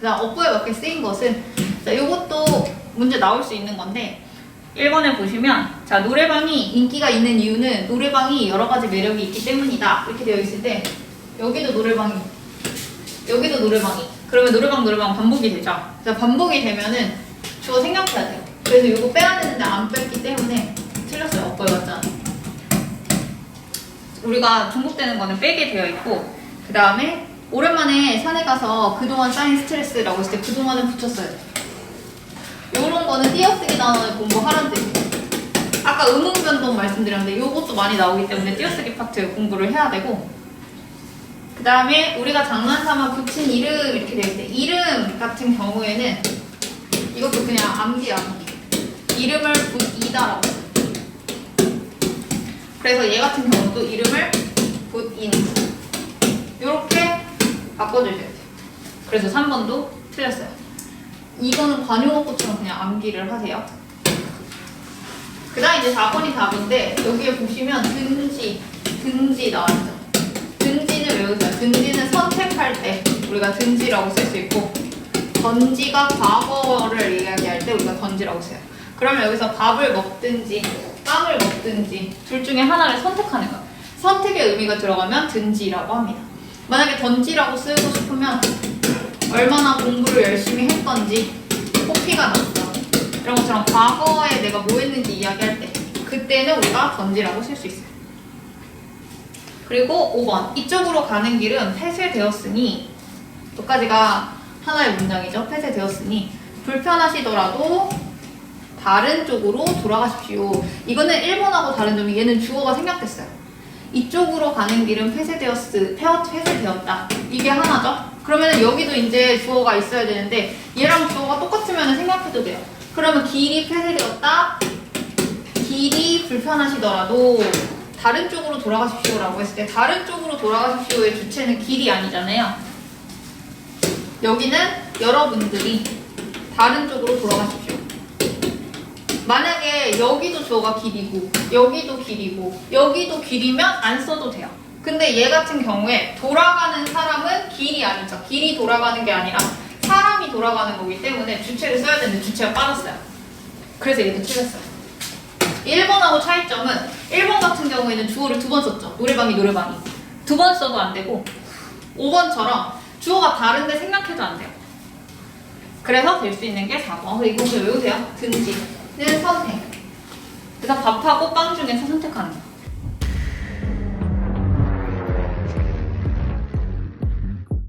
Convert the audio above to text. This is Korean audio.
그다음 업보에 맞게 쓰인 것은 자, 요것도 문제 나올 수 있는 건데 1번에 보시면 자, 노래방이 인기가 있는 이유는 노래방이 여러 가지 매력이 있기 때문이다. 이렇게 되어 있을 때 여기도 노래방이 여기도 노래방이 그러면 노래방 노래방 반복이 되죠. 자, 반복이 되면은 주어 생각해야 돼요. 그래서 이거 빼야 되는데 안 뺐기 때문에 틀렸어요. 업보에 맞잖아. 우리가 중복되는 거는 빼게 되어 있고 그 다음에 오랜만에 산에 가서 그동안 쌓인 스트레스라고 했을 때 그동안은 붙였어야 돼. 요런 거는 띄어쓰기 단원을 공부하라는 뜻이에요. 아까 의문 변동 말씀드렸는데 요것도 많이 나오기 때문에 띄어쓰기 파트 공부를 해야 되고 그 다음에 우리가 장난삼아 붙인 이름 이렇게 있을 때 이름 같은 경우에는 이것도 그냥 암기야 암기. 이름을 붙이다라고. 그래서 얘 같은 경우도 이름을 이렇게 바꿔주셔야 돼요. 그래서 3번도 틀렸어요. 이거는 관용어법처럼 그냥 암기를 하세요. 그 다음 이제 4번이 답인데 여기에 보시면 등지, 등지 나와있죠. 등지는 외우세요. 등지는 선택할 때 우리가 등지라고 쓸 수 있고 던지가 과거를 이야기할 때 우리가 던지라고 써요. 그러면 여기서 밥을 먹든지 빵을 먹든지 둘 중에 하나를 선택하는 거예요. 선택의 의미가 들어가면 든지라고 합니다. 만약에 던지라고 쓰고 싶으면 얼마나 공부를 열심히 했던지 호피가 났어. 이런 것처럼 과거에 내가 뭐 했는지 이야기할 때 그때는 우리가 던지라고 쓸 수 있어요. 그리고 5번 이쪽으로 가는 길은 폐쇄되었으니 여기까지가 하나의 문장이죠. 폐쇄되었으니 불편하시더라도 다른 쪽으로 돌아가십시오. 이거는 1번하고 다른 점이 얘는 주어가 생략됐어요. 이쪽으로 가는 길은 폐쇄되었스, 폐- 폐쇄되었다. 이게 하나죠. 그러면 여기도 이제 주어가 있어야 되는데 얘랑 주어가 똑같으면 생략해도 돼요. 그러면 길이 폐쇄되었다. 길이 불편하시더라도 다른 쪽으로 돌아가십시오라고 했을 때 다른 쪽으로 돌아가십시오의 주체는 길이 아니잖아요. 여기는 여러분들이 다른 쪽으로 돌아가십시오. 만약에 여기도 주어가 길이고 여기도 길이고 여기도 길이면 안 써도 돼요. 근데 얘 같은 경우에 돌아가는 사람은 길이 아니죠. 길이 돌아가는 게 아니라 사람이 돌아가는 거기 때문에 주체를 써야 되는데 주체가 빠졌어요. 그래서 얘도 틀렸어요. 1번하고 차이점은 1번 같은 경우에는 주어를 두 번 썼죠. 노래방이 노래방이. 두 번 써도 안 되고 5번처럼 주어가 다른데 생각해도 안 돼요. 그래서 될 수 있는 게 4번. 그래서 이거 외우세요. 든지는 선택. 그래서 밥하고 빵 중에서 거.